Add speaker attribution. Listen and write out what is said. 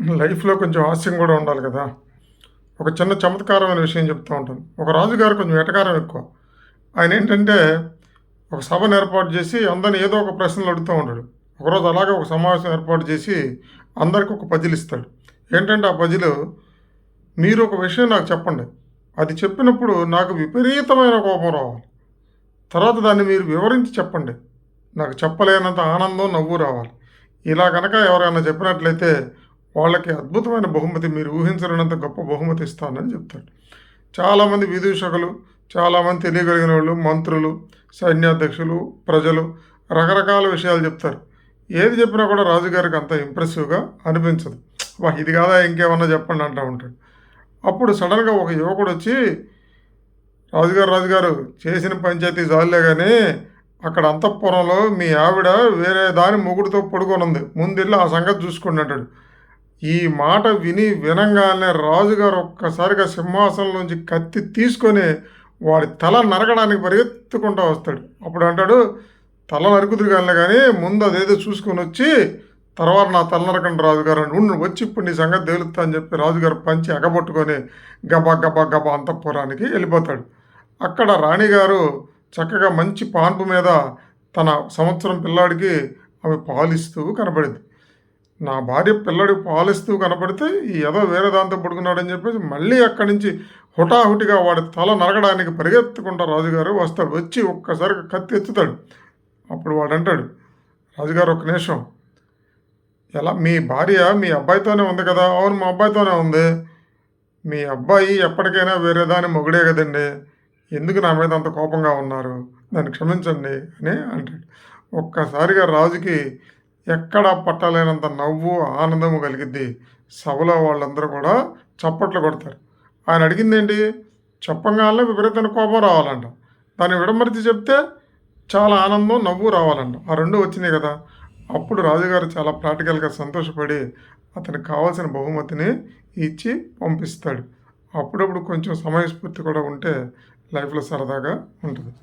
Speaker 1: లైఫ్లో కొంచెం హాస్యం కూడా ఉండాలి కదా. ఒక చిన్న చమత్కారమైన విషయం చెప్తూ ఉంటాను. ఒక రాజుగారు కొంచెం ఎటకారం ఎక్కువ. ఆయన ఏంటంటే ఒక సభను ఏర్పాటు చేసి అందరిని ఏదో ఒక ప్రశ్నలు అడుగుతూ ఉంటాడు. ఒకరోజు అలాగే ఒక సమావేశం ఏర్పాటు చేసి అందరికి ఒక పజిల్ ఇస్తాడు. ఏంటంటే ఆ పజిల్ మీరు ఒక విషయం నాకు చెప్పండి. అది చెప్పినప్పుడు నాకు విపరీతమైన కోపం రావాలి. తర్వాత దాన్ని మీరు వివరించి చెప్పండి. నాకు చెప్పలేనంత ఆనందం నవ్వు రావాలి. ఇలా కనుక ఎవరైనా చెప్పినట్లయితే వాళ్ళకి అద్భుతమైన బహుమతి మీరు ఊహించలేనంత గొప్ప బహుమతి ఇస్తానని చెప్తాడు. చాలామంది విదూషకులు చాలామంది తెలియగలిగిన వాళ్ళు మంత్రులు సైన్యాధ్యక్షులు ప్రజలు రకరకాల విషయాలు చెప్తారు. ఏది చెప్పినా కూడా రాజుగారికి అంత ఇంప్రెసివ్గా అనిపించదు. వా ఇది కాదా ఇంకేమన్నా చెప్పండి అంటూ ఉంటాడు. అప్పుడు సడన్గా ఒక యువకుడు వచ్చి రాజుగారు రాజుగారు చేసిన పంచాయతీ జాలే కానీ అక్కడ అంతఃపురంలో మీ ఆవిడ వేరే దాని మొగుడితో పడుకొని ఉంది. ముందు ఆ సంగతి చూసుకోండి అంటాడు. ఈ మాట విని వినంగానే రాజుగారు ఒక్కసారిగా సింహాసనంలోంచి కత్తి తీసుకొని వాడి తల నరకడానికి పరిగెత్తుకుంటూ వస్తాడు. అప్పుడు అంటాడు తల నరుకుదురు కానీ కానీ ముందు అదేదో చూసుకొని వచ్చి తర్వాత నా తల నరకండి రాజుగారు అని ఉండు వచ్చి ఇప్పుడు నీ సంగతి తేలుతా అని చెప్పి రాజుగారు పంచి ఎగబట్టుకొని గబా గబా గబా అంతఃపురానికి వెళ్ళిపోతాడు. అక్కడ రాణిగారు చక్కగా మంచి పాన్పు మీద తన సంవత్సరం పిల్లాడికి ఆమె పాలిస్తూ కనబడింది. నా భార్య పిల్లడి పాలిస్తూ కనపడితే ఈ ఏదో వేరే దాంతో పడుకున్నాడని చెప్పేసి మళ్ళీ అక్కడి నుంచి హుటాహుటిగా వాడి తల నరగడానికి పరిగెత్తుకుంటా రాజుగారు వస్తాడు. వచ్చి ఒక్కసారి కత్తి ఎత్తుతాడు. అప్పుడు వాడు అంటాడు రాజుగారు ఒక నిమిషం. ఎలా మీ భార్య మీ అబ్బాయితోనే ఉంది కదా? అవును మా అబ్బాయితోనే ఉంది. మీ అబ్బాయి ఎప్పటికైనా వేరే దాని మొగుడే కదండి. ఎందుకు నా మీద అంత కోపంగా ఉన్నారు? దాన్ని క్షమించండి అని అంటాడు. ఒక్కసారిగా రాజుకి ఎక్కడ పట్టలేనంత నవ్వు ఆనందము కలిగిద్ది. సభలో వాళ్ళందరూ కూడా చప్పట్లు కొడతారు. ఆయన అడిగింది ఏంటి చెప్పగానే విపరీతమైన కోపం రావాలంట. దాన్ని విడమరిచి చెప్తే చాలా ఆనందం నవ్వు రావాలంట. ఆ రెండు వచ్చినాయి కదా. అప్పుడు రాజుగారు చాలా ప్రాక్టికల్గా సంతోషపడి అతనికి కావాల్సిన బహుమతిని ఇచ్చి పంపిస్తాడు. అప్పుడప్పుడు కొంచెం సమయస్ఫూర్తి కూడా ఉంటే లైఫ్లో సరదాగా ఉంటుంది.